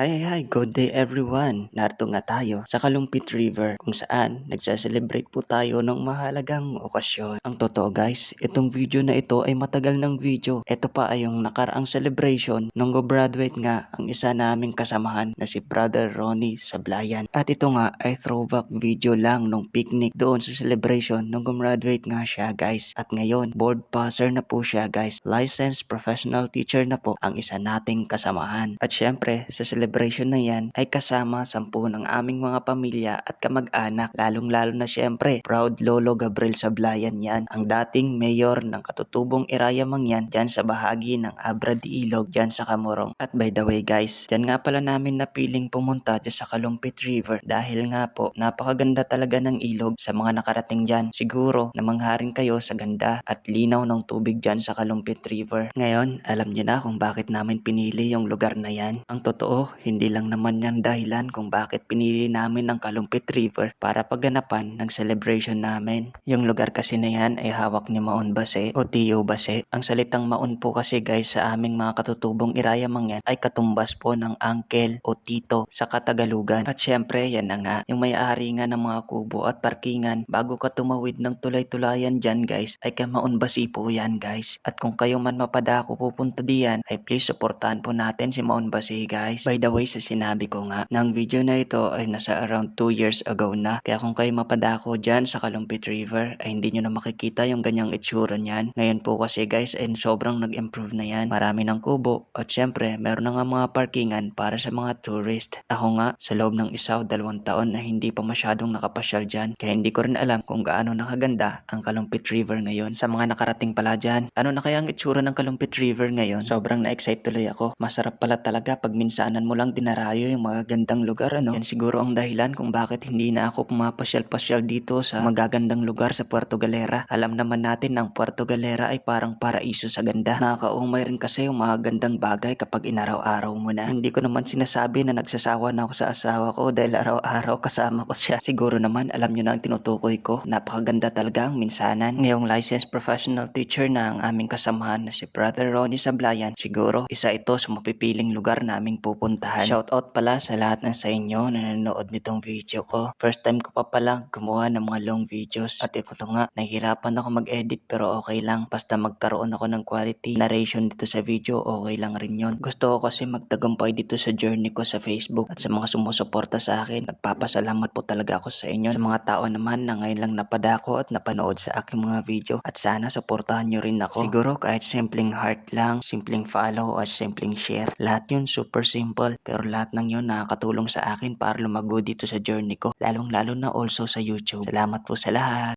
Hi, hi, good day everyone. Narito nga tayo sa Kalumpit River kung saan nagsa-celebrate po tayo ng mahalagang okasyon. Ang totoo guys, itong video na ito ay matagal ng video. Ito pa ay yung nakaraang celebration nung go-graduate nga ang isa naming kasamahan na si Brother Ronnie Sablayan. At ito nga ay throwback video lang nung picnic doon sa celebration nung gumraduate nga siya guys. At ngayon, board passer na po siya guys. Licensed professional teacher na po ang isa nating kasamahan. At syempre, sa celebration na yan ay kasama sampu ng aming mga pamilya at kamag-anak. Lalong-lalo na syempre, proud Lolo Gabriel Sablayan yan. Ang dating mayor ng katutubong Iraya Mangyan dyan sa bahagi ng Abra de Ilog dyan sa Kamorong. At by the way guys, dyan nga pala namin napiling pumunta dyan sa Kalumpit River dahil nga po napakaganda talaga ng ilog sa mga nakarating dyan. Siguro na mangharing kayo sa ganda at linaw ng tubig dyan sa Kalumpit River. Ngayon, alam niyo na kung bakit namin pinili yung lugar na yan. Ang totoo, hindi lang naman yan dahilan kung bakit pinili namin ang Kalumpit River para pagganapan ng celebration namin. Yung lugar kasi na yan ay hawak ni Maon Base o Tio Base. Ang salitang Maon po kasi guys sa aming mga katutubong Iraya Mangyan ay katumbas po ng uncle o tito sa Katagalugan. At syempre, yan na nga, yung may-ari nga ng mga kubo at parkingan bago ka tumawid ng tulay-tulayan dyan guys ay kay Maon Base po yan guys. At kung kayo man mapadako pupunta diyan ay please supportahan po natin si Maon Base guys. By the way, sa sinabi ko nga, ng video na ito ay nasa around 2 years ago na. Kaya kung kayo mapadako dyan sa Kalumpit River ay hindi nyo na makikita yung ganyang itsura niyan. Ngayon po kasi guys ay sobrang nag-improve na yan. Marami ng kubo at syempre meron na nga mga parkingan para sa mga tourist. Ako nga sa loob ng isa o dalawang taon na hindi pa masyadong nakapasyal dyan. Kaya hindi ko rin alam kung gaano nakaganda ang Kalumpit River ngayon. Sa mga nakarating pala dyan, ano na kaya ang itsura ng Kalumpit River ngayon? Sobrang na-excite tuloy ako. Masarap pala talaga pag minsanan lang dinarayo yung mga gandang lugar ano. Yan siguro ang dahilan kung bakit hindi na ako pumapasyal-pasyal dito sa magagandang lugar sa Puerto Galera. Alam naman natin ang Puerto Galera ay parang paraiso sa ganda. Nakakaumay rin kasi yung mga gandang bagay kapag inaraw-araw mo na. Hindi ko naman sinasabi na nagsasawa na ako sa asawa ko dahil araw-araw kasama ko siya. Siguro naman alam nyo na ang tinutukoy ko. Napakaganda talaga ang minsanan. Ngayong licensed professional teacher na ang aming kasamahan na si Brother Ronnie Sablayan. Siguro isa ito sa mapipiling lugar naming pupuntahan. Shoutout pala sa lahat ng sa inyo na nanonood nitong video ko. First time ko pa pala gumawa ng mga long videos. At ito nga, nahihirapan ako mag-edit pero okay lang. Basta magkaroon ako ng quality narration dito sa video, okay lang rin yon. Gusto ko kasi magtagumpay dito sa journey ko sa Facebook at sa mga sumusuporta sa akin. Nagpapasalamat po talaga ako sa inyo. Sa mga tao naman na ngayon lang napadako at napanood sa aking mga video. At sana supportahan nyo rin ako. Siguro kahit simpleng heart lang, simpleng follow at simpleng share. Lahat yun super simple. Pero lahat ng yun nakakatulong sa akin para lumago dito sa journey ko. Lalong lalo na also sa YouTube. Salamat po sa lahat.